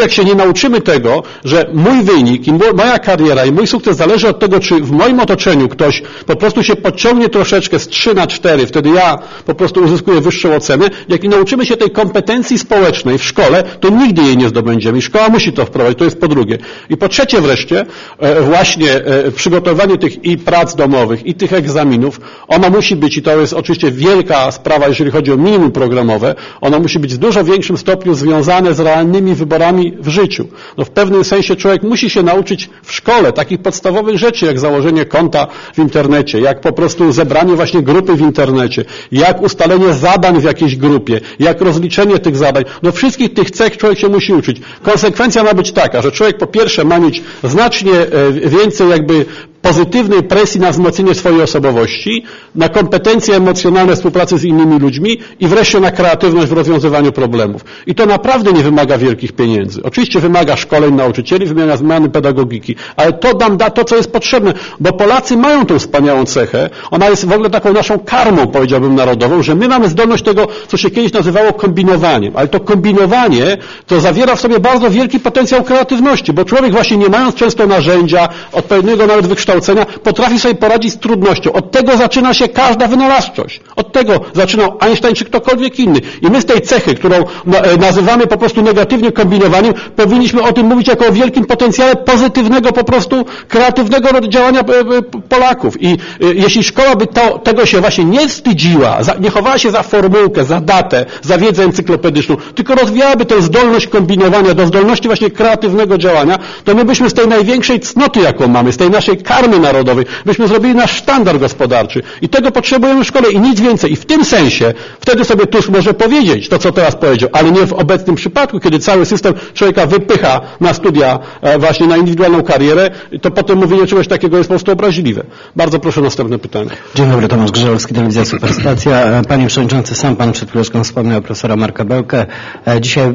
Jak się nie nauczymy tego, że mój wynik i moja kariera i mój sukces zależy od tego, czy w moim otoczeniu ktoś po prostu się podciągnie troszeczkę z 3 na 4, wtedy ja po prostu uzyskuję wyższą ocenę, jak nie nauczymy się tej kompetencji społecznej w szkole, to nigdy jej nie zdobędziemy i szkoła musi to wprowadzić, to jest po drugie. I po trzecie wreszcie, e, właśnie e, przygotowanie tych i prac domowych, i tych egzaminów, ona musi być, i to jest oczywiście wielka sprawa, jeżeli chodzi o minimum programowe, ona musi być w dużo większym stopniu związane z realnymi wyborami w życiu. No w pewnym sensie człowiek musi się nauczyć w szkole takich podstawowych rzeczy, jak założenie konta w internecie, jak po prostu zebranie właśnie grupy w internecie, jak ustalenie zadań w jakiejś grupie, jak rozliczenie tych zadań. No wszystkich tych cech człowiek się musi uczyć. Konsekwencja ma być taka, że człowiek po pierwsze ma mieć znacznie e, więcej jakby pozytywnej presji na wzmocnienie swojej osobowości, na kompetencje emocjonalne współpracy z innymi ludźmi i wreszcie na kreatywność w rozwiązywaniu problemów. I to naprawdę nie wymaga wielkich pieniędzy. Oczywiście wymaga szkoleń nauczycieli, wymaga zmiany pedagogiki, ale to nam da to, co jest potrzebne, bo Polacy mają tą wspaniałą cechę, ona jest w ogóle taką naszą karmą, powiedziałbym, narodową, że my mamy zdolność tego, co się kiedyś nazywało kombinowaniem, ale to kombinowanie to zawiera w sobie bardzo wielki potencjał kreatywności, bo człowiek właśnie nie mając często narzędzia, odpowiedniego nawet wykształcenia, potrafi sobie poradzić z trudnością. Od tego zaczyna się każda wynalazczość. Od tego zaczynał Einstein czy ktokolwiek inny. I my z tej cechy, którą e, nazywamy po prostu negatywnie kombinowaniem, powinniśmy o tym mówić jako o wielkim potencjale pozytywnego po prostu kreatywnego działania e, e, Polaków. I jeśli szkoła by to, tego się właśnie nie wstydziła, nie chowała się za formułkę, za datę, za wiedzę encyklopedyczną, tylko rozwijałaby tę zdolność kombinowania do zdolności właśnie kreatywnego działania, to my byśmy z tej największej cnoty, jaką mamy, z tej naszej karmy narodowej, byśmy zrobili nasz sztandar gospodarczy. I tego potrzebujemy w szkole i nic więcej. I w tym sensie wtedy sobie Tusk może powiedzieć to, co teraz powiedział, ale nie w obecnym przypadku, kiedy cały system człowieka wypycha na studia e, właśnie na indywidualną karierę, to potem mówienie czegoś takiego jest po prostu obraźliwe. Bardzo proszę następne pytanie. Dzień dobry, Tomasz Grzelowski, Telewizja Superstacja. E, panie Przewodniczący, sam Pan przed chwileczką wspomniał profesora Marka Belkę. E, dzisiaj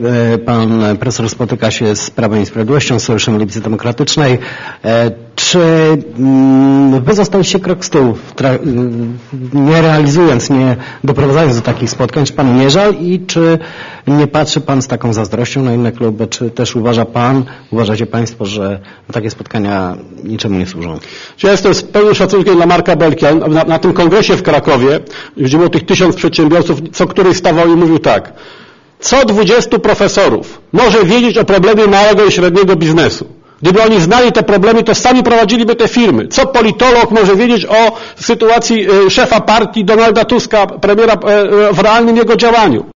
Pan profesor spotyka się z Prawem i Sprawiedliwością, Sojuszem Lewicy Demokratycznej. Czy mm, Wy zostaliście krok z tyłu, nie realizując, nie doprowadzając do takich spotkań? Czy Pan nie żal i czy nie patrzy Pan z taką zazdrością na inne kluby? Czy też uważa Pan, uważacie Państwo, że takie spotkania niczemu nie służą? Ja jestem z pełnym szacunkiem dla Marka Belki. Na, na tym kongresie w Krakowie, gdzie było tych tysiąc przedsiębiorców, co któryś stawał i mówił tak. Co dwudziestu profesorów może wiedzieć o problemie małego i średniego biznesu? Gdyby oni znali te problemy, to sami prowadziliby te firmy. Co politolog może wiedzieć o sytuacji e, szefa partii Donalda Tuska, premiera e, w realnym jego działaniu?